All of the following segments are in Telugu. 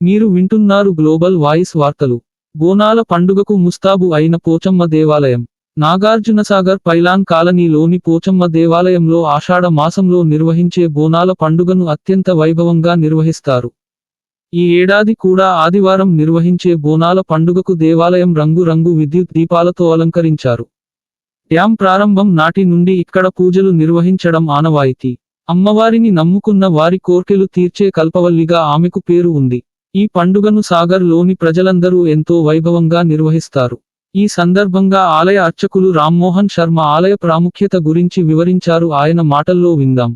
మీరు వింటున్నారు గ్లోబల్ వాయిస్ వార్తలు. బోనాల పండుగకు ముస్తాబు అయిన పోచమ్మ దేవాలయం. నాగార్జునసాగర్ పైలాన్ కాలనీలోని పోచమ్మ దేవాలయంలో ఆషాఢ మాసంలో నిర్వహించే బోనాల పండుగను అత్యంత వైభవంగా నిర్వహిస్తారు. ఈ ఏడాది కూడా ఆదివారం నిర్వహించే బోనాల పండుగకు దేవాలయం రంగురంగు విద్యుత్ దీపాలతో అలంకరించారు. డ్యాం ప్రారంభం నాటి నుండి ఇక్కడ పూజలు నిర్వహించడం ఆనవాయితీ. అమ్మవారిని నమ్ముకున్న వారి కోర్కెలు తీర్చే కల్పవల్లిగా ఆమెకు పేరు ఉంది. ఈ పండుగను సాగర్లోని ప్రజలందరూ ఎంతో వైభవంగా నిర్వహిస్తారు. ఈ సందర్భంగా ఆలయ అర్చకులు రామ్మోహన్ శర్మ ఆలయ ప్రాముఖ్యత గురించి వివరించారు ఆయన మాటల్లో విందాం.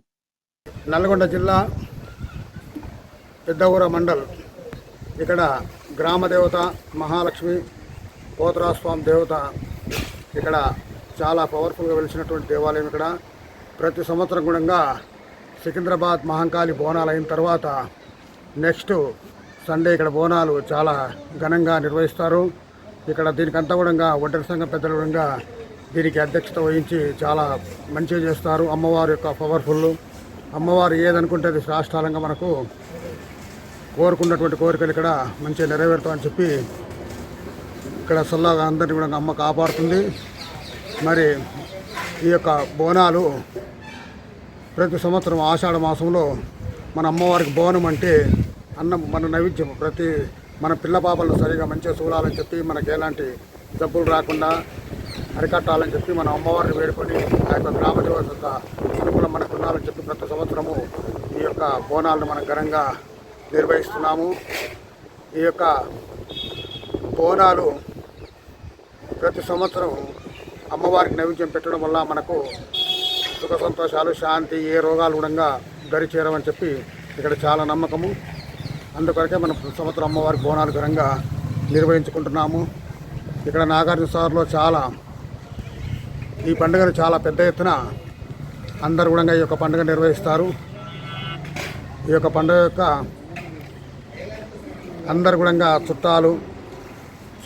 నల్గొండ జిల్లా పెద్దగూర మండల్. ఇక్కడ గ్రామ దేవత మహాలక్ష్మి పోతరాస్వామి దేవత ఇక్కడ చాలా పవర్ఫుల్గా వెలిసినటువంటి దేవాలయం ఇక్కడ. ప్రతి సంవత్సరం కూడా సికింద్రాబాద్ మహంకాళి బోనాలు అయిన తర్వాత నెక్స్ట్ సండే ఇక్కడ బోనాలు చాలా ఘనంగా నిర్వహిస్తారు. ఇక్కడ దీనికంతా కూడా ఒంటరి సంఘం పెద్దలు కూడా దీనికి అధ్యక్షత వహించి చాలా మంచిగా చేస్తారు. అమ్మవారి యొక్క పవర్ఫుల్. అమ్మవారు ఏదనుకుంటే అది సాష్టాలంగా మనకు కోరుకున్నటువంటి కోరికలు ఇక్కడ మంచిగా నెరవేరుతామని చెప్పి ఇక్కడ సల్లాగా అందరినీ కూడా అమ్మ కాపాడుతుంది. మరి ఈ యొక్క బోనాలు ప్రతి సంవత్సరం ఆషాఢ మాసంలో మన అమ్మవారికి బోనం అంటే అన్నం మన నైవేద్యం ప్రతి మన పిల్ల పాపలను సరిగా మంచిగా చూడాలని చెప్పి మనకి ఎలాంటి జబ్బులు రాకుండా అరికట్టాలని చెప్పి మన అమ్మవారిని వేడుకొని ఆ యొక్క గ్రామ దేవత యొక్క అనుకూలం మనకు ఉండాలని చెప్పి ప్రతి సంవత్సరము ఈ యొక్క బోనాలను మనం ఘనంగా నిర్వహిస్తున్నాము. ఈ యొక్క బోనాలు ప్రతి సంవత్సరం అమ్మవారికి నైవేద్యం పెట్టడం వల్ల మనకు సుఖ సంతోషాలు శాంతి ఏ రోగాలు కూడా దరి చెప్పి ఇక్కడ చాలా నమ్మకము. అందుకొరకే మనం సంవత్సరం అమ్మవారి బోనాలు ఘనంగా నిర్వహించుకుంటున్నాము. ఇక్కడ నాగార్జున సార్లో చాలా ఈ పండుగను చాలా పెద్ద ఎత్తున అందరు కూడా ఈ యొక్క పండుగ నిర్వహిస్తారు. ఈ యొక్క పండుగ యొక్క అందరు కూడా చుట్టాలు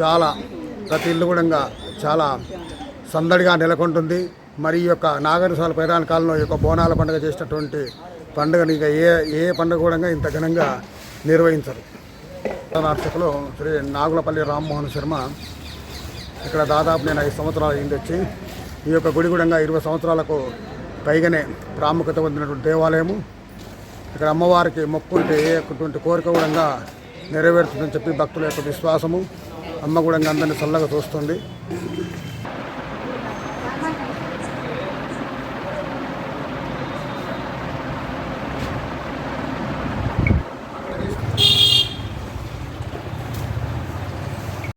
చాలా ప్రతి ఇల్లు కూడా చాలా సందడిగా నెలకొంటుంది. మరి ఈ యొక్క నాగరిసాల పైరాణ కాలంలో ఈ యొక్క బోనాల పండుగ చేసినటువంటి పండుగను ఇక ఏ ఏ పండుగ కూడా ఇంత ఘనంగా నిర్వహించరు. అర్చకులు శ్రీ నాగులపల్లి రామ్మోహన్ శర్మ ఇక్కడ దాదాపు నేను ఐదు సంవత్సరాలు అయింది వచ్చి ఈ యొక్క గుడి ఇరవై సంవత్సరాలకు పైగానే ప్రాముఖ్యత పొందినటువంటి దేవాలయము. ఇక్కడ అమ్మవారికి మొక్కుంటే ఏ కోరిక కూడా నెరవేరుతుందని చెప్పి భక్తుల యొక్క విశ్వాసము. అమ్మ కూడా అందరినీ చల్లగా చూస్తుంది.